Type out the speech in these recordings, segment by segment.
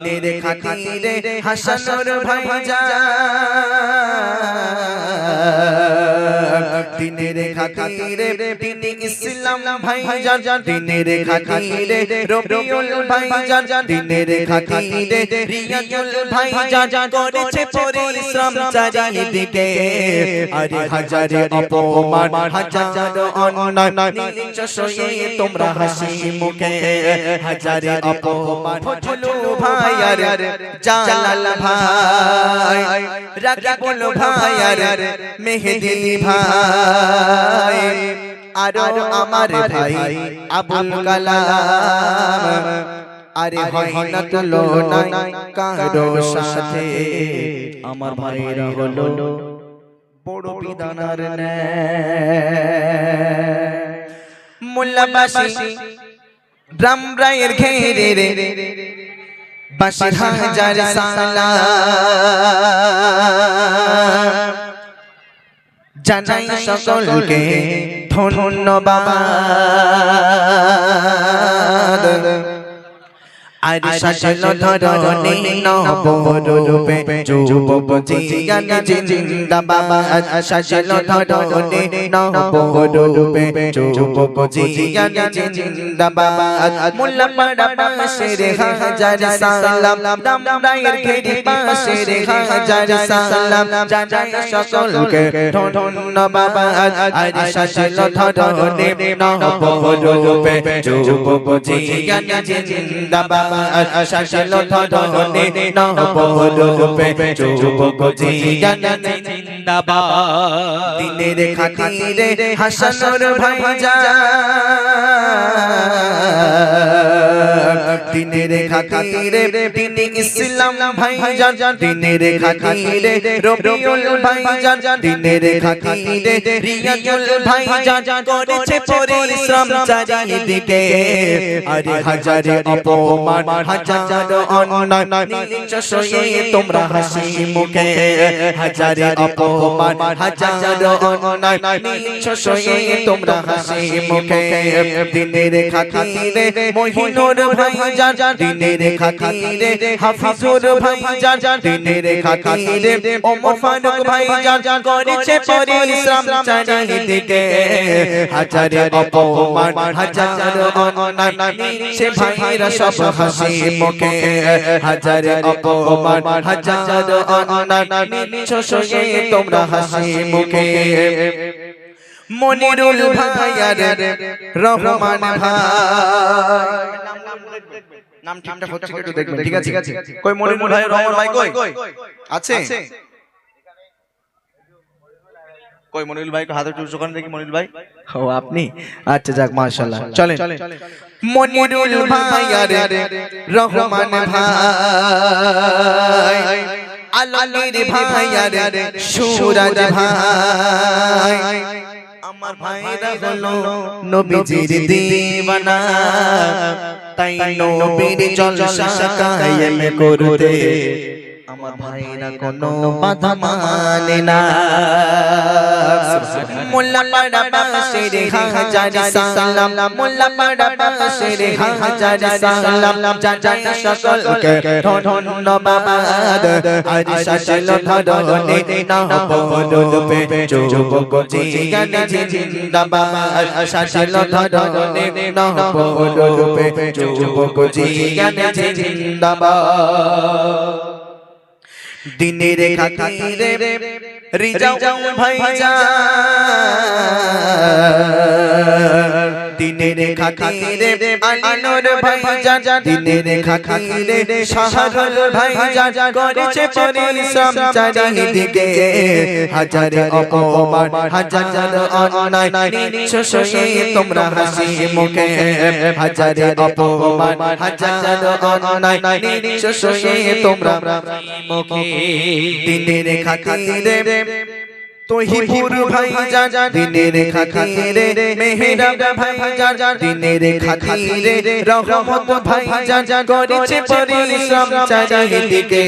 তেরে খাতিরে হাসানোর ভাই যা দিনের খাতিরে দিনে ইসলাম ভাই যা দিনের খাতিরে রবিউল ভাই যা দিনের খাতিরে রিয়াজুল ভাই যা করেছে পরিশ্রম চারিদিকে। আরে হাজারে অপমান হাজার অন্যায় নিচ সয়ে তোমরা হাসি মুখে। হাজারে অপমান ফজলু ভাই আর জালাল ভাই। রাকিবুল ভাই আর মেহেদি ভাই। আরও আমার ভাই আবুল কালাম। আরে হয় না তুলনা কারও সাথে। আমার ভাইরা হলো বড় বিধানার মোল্লাবাসী রাম রায়ের ঘেরে রে। বাসির হাজার সালা জানাই সকলকে ধন্যবাদ। আর সাজল ধরনে নবরূপে যুবক জিয়ান জিন্দাবাদ। সাজল ধরনে নবরূপে যুবক জিয়ান জিন্দাবাদ। মোল্লা পাড়া পাশের হাজার সালাম রাম রায়ের ঘেরি পাশের হাজার সালাম। জানাই সকলকে ধন্যবাদ আর সাজল ধরনে নবরূপে যুবক জিয়ান জিন্দাবাদ। শাসল ধরনে নবরূপে যুবক জিয়ান জিন্দাবাদ দিনের খাতিরে হাসানোর ভাই যা দিনের খাতিরে দিনে ইসলাম ভাই দিনের খাতিরে রবিউল ভাই দিনের খাতিরে রিয়াজুল ভাই করেছে পরিশ্রম চারিদিকে। আরে হাজারে অপমান, হাজার অন্যায় নিচ তোমরা হাসি মুখে। হাজারে অপমান, হাজার অন্যায় নিচ তোমরা হাসি মুখে। দিনের খাতিরে মহিনুর ভাই যা দিনের খাতিরে হাফিজুর ভাই যা দিনের খাতিরে ওমর ফারুক ভাই যা করেছে পরিশ্রম চারিদিকে হাজারে অপমান হাজার অন্যায় নিচে ভাইরা সব হাসি মুখে হাজারে অপমান হাজার অন্যায় নিচ সয়ে তোমরা হাসি মুখে মনিরুল ভাইয়ার রহমান ভাই। নাম ঠিকঠাক হচ্ছে একটু দেখবেন ঠিক আছে কই মনিরুল ভাই রহমান ভাই কই? আছে। কই মনিরুল ভাই হাতে একটু দেখি মনিরুল ভাই? ও আপনি? আচ্ছা যাক মাশাআল্লাহ। চলেন। মনিরুল ভাইয়ার রহমান ভাই। আলালের ভাইয়ার সুরাজ ভাই। আমার ভাইরা হলো নবীজির দিওয়ানা। তাই নবীর জলসা কায়েম করতে আমার ভাইরা কোনো বাধা মানে না। মোল্লা পাড়া পাশের হাজার সালাম। মোল্লা পাড়া পাশের হাজার সালাম। জানাই সকলকে ধন্যবাদ আর শাসল ধরনে না পরবে যুবক জিগান জিন্দাবাদ শাসল ধরনে না পরবে যুবক জিগান জিন্দাবাদ। দিনের খাতিরে ভাই যা দিনের খাতিরে আলিনুর ভাই যা দিনের খাতিরে শাহরুল ভাই যা করেছে পরিশ্রম চারিদিকে। হাজারে অপমান, হাজার অন্যায় নিচ তোমরা হাসি মুখে। হাজারে অপমান, হাজার অন্যায় সয়ে তোমরা মুখে। দিনের খাতিরে তহিপুর ভাই যা দিনের খাতিরে মেহেরাব ভাই যা দিনের খাতিরে রহমত ভাই যা করেছে পরিশ্রম চারিদিকে।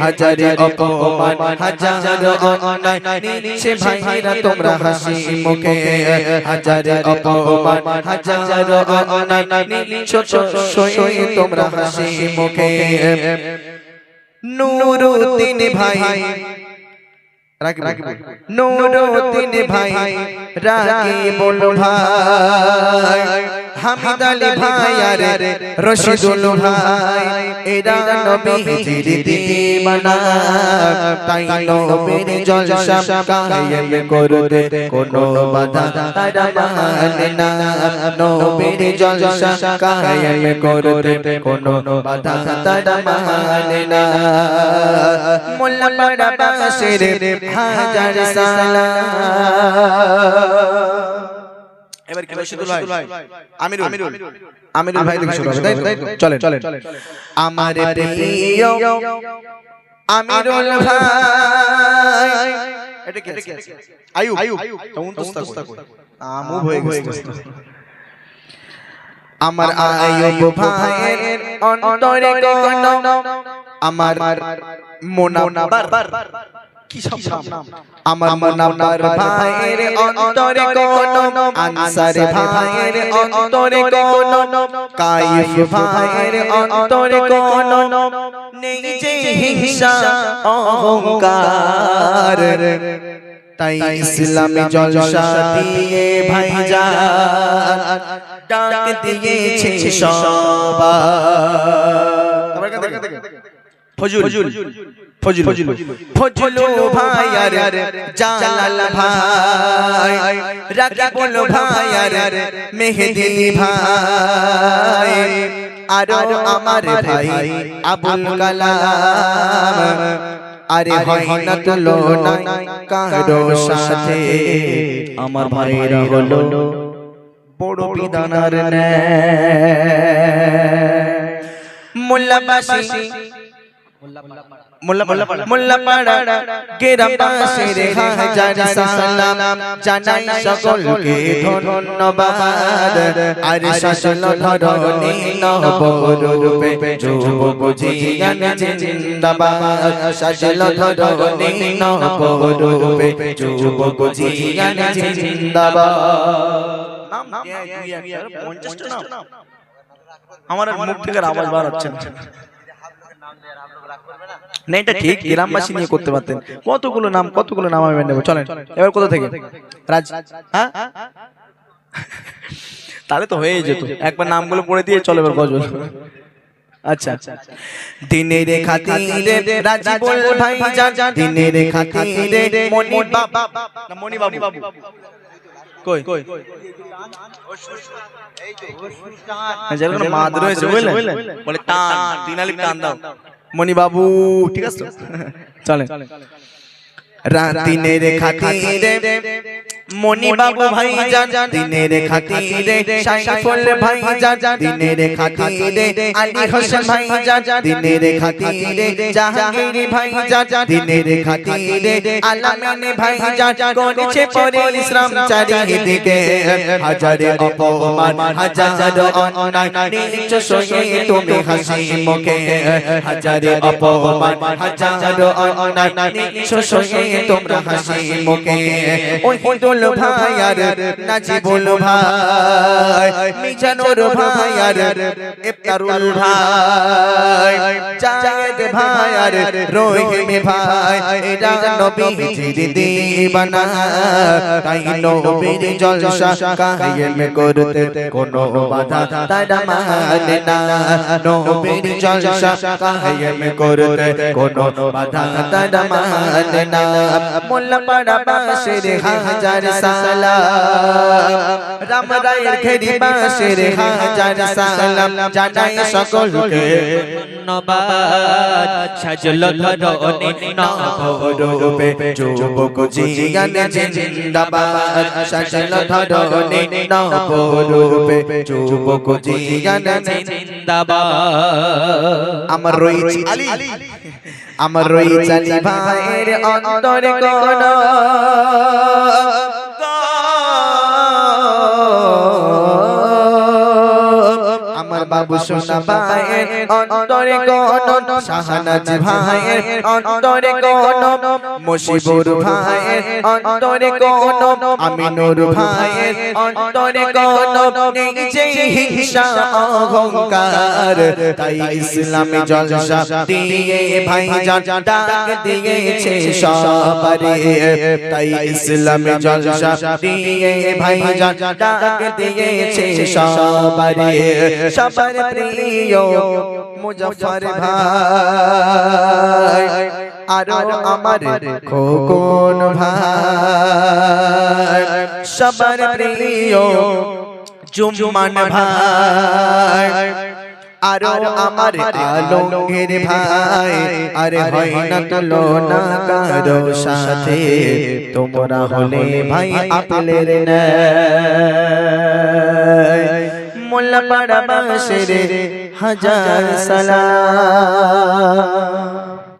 হাজার অপমান হাজার অন্যায়। নিচ্ছে ভাইরা তোমরা হাসি মুখে। হাজার অপমান হাজার অন্যায়। নিচ্ছ সই তোমরা হাসি মুখে। নুরুদ্দিন ভাই নুরুদ্দিন ভাই রাগি বল ভাই। হামিদ আলী ভাই আর রশিদুল ভাই এরা নবীজির দিওয়ানা তাই নবীর জলসা কায়েম করতে কোনো বাধা তারা মানে না। নবীর জলসা কায়েম করতে কোনো বাধা তারা মানে না। মোল্লা পাড়া বাসের হাজার সালাম। এবার কি রশিদুল ভাই আমিরুল। আমিরুল। আমিরুল ভাই থেকে শুরু হবে। তাই তো? চলেন। চলেন। আমার প্রিয় আমিরুল ভাই। এটা কি? হয়ে গেছে। আমার আয়ুব ভাইয়ের অন্তরে কোন আমার মোনাবার কি সব নাম আমার মোনাবার ভাইয়ের অন্তরে কোন আনসার ভাইয়ের অন্তরে কোন কাইফ ভাইয়ের অন্তরে কোন নেই যে হিংসা অহংকার। তাই ইসলামে জলসা দিয়ে ভাইজান ডাক দিয়েছে সবার ফজুল। ফজুল। ফজুল। ফজুল ভাই আর জালাল ভাই। ভাই। আর মেহেদি ভাই। আর আমার ভাই আবুল কালাম। আরে হয় না তুলনা কারও সাথে। আমার ভাইরা হলো বড় বিধানার মোল্লাবাসী। মোল্লা মোল্লা পাড়া গেরাম পাশের হাজার সালাম জানাই সকলকে ধন্যবাদ আর শাসন ধরণী নবরূপে যুবক জিয়ান জিন্দাবাদ শাসন ধরণী নবরূপে যুবক জিয়ান জিন্দাবাদ আমার মুখ থেকে আওয়াজ বার হচ্ছে না না, এটা ঠিক, গ্রামবাসী নিয়ে করতে পারতেন। কতগুলো নাম কতগুলো নাম আমি নেব? চলেন, এবার কোথা থেকে? রাজ হ্যাঁ? তাহলে তো হয়েই যেত। একবার নামগুলো পড়ে দিয়ে চলে, এবার গজল আচ্ছা। দিনের খাতিরে রাজিবুল ভাই জান দিনের খাতিরে মনি বাবা। মনি বাবু কই? কই? যেরকম মাদ রয়েছে বুঝলেন? বলে টান তিন টান দাও। মনি বাবু ঠিক আছে? তো? চলেন। রাতিনের খাতিরে মনি বাবু ভাই যান দিনের খাতিরে সাইফুল ভাই যান দিনের খাতিরে আলী হোসেন ভাই যান দিনের খাতিরে জাহাঙ্গীর ভাই যান দিনের খাতিরে আলামিন ভাই যান করেছে পরিশ্রম চারিদিকে হাজারে অপমান হাজার অন্যায় নিচ্ছ সয়ে তুমি হাসি মুখে হাজারে অপমান হাজার অন্যায় নিচ্ছ সয়ে তোমরা হাসি মুখে। ওই দোল ভাই আর নাজিবুল ভাই মিজানুর ভাই আর ইফতারুল ভাই, জায়েদ ভাই আর রহিম ভাই, এরা নবীজির দিবানা, তাই নবীর জলসা কায়েম করতে কোনো বাধা তারা মানে না। নবীর জলসা কায়েম করতে কোনো বাধা তারা মানে না। মোল্লা পাড়া বাসের হাজার সালাম। রাম রায়ের ঘেরি বাসের হাজার সালাম। জানাই সকলকে ধন্যবাদ। সাজলো ধরনে নবরূপে যুবক জিগান জিন্দাবাদ। সাজলো ধরনে নবরূপে যুবক জিগান জিন্দাবাদ। আমার রয়েছে আলী। আমার রয়েছে আলী ভাইয়ের অন্তরে কোন বাবু সোনা ভাইয়ের অন্তরে কোন শাহানাজ ভাইয়ের অন্তরে কোন মুশিবুর ভাইয়ের অন্তরে কোন আমিনুর ভাইয়ের অন্তরে কোন নিজে হিংসা অহংকার। তাই ইসলামে জলসা দিয়ে ভাই ভাইজান ডাক দিয়েছে সবারে। তাই ইসলামে জলসা দিয়ে ভাই ভাইজান ডাক দিয়েছে সবারে। সবার প্রিয় মুজফর ভাই। আরও আমার খোকন ভাই। সবার প্রিয় জুম্মান ভাই। আরও আমার আলমগীর ভাই। আরে হয় না তুলনা কারও সাথে তোমরা হলে ভাই আপলের ন্যায়। মোল্লা পাড়া বাসের হাজার সালাম।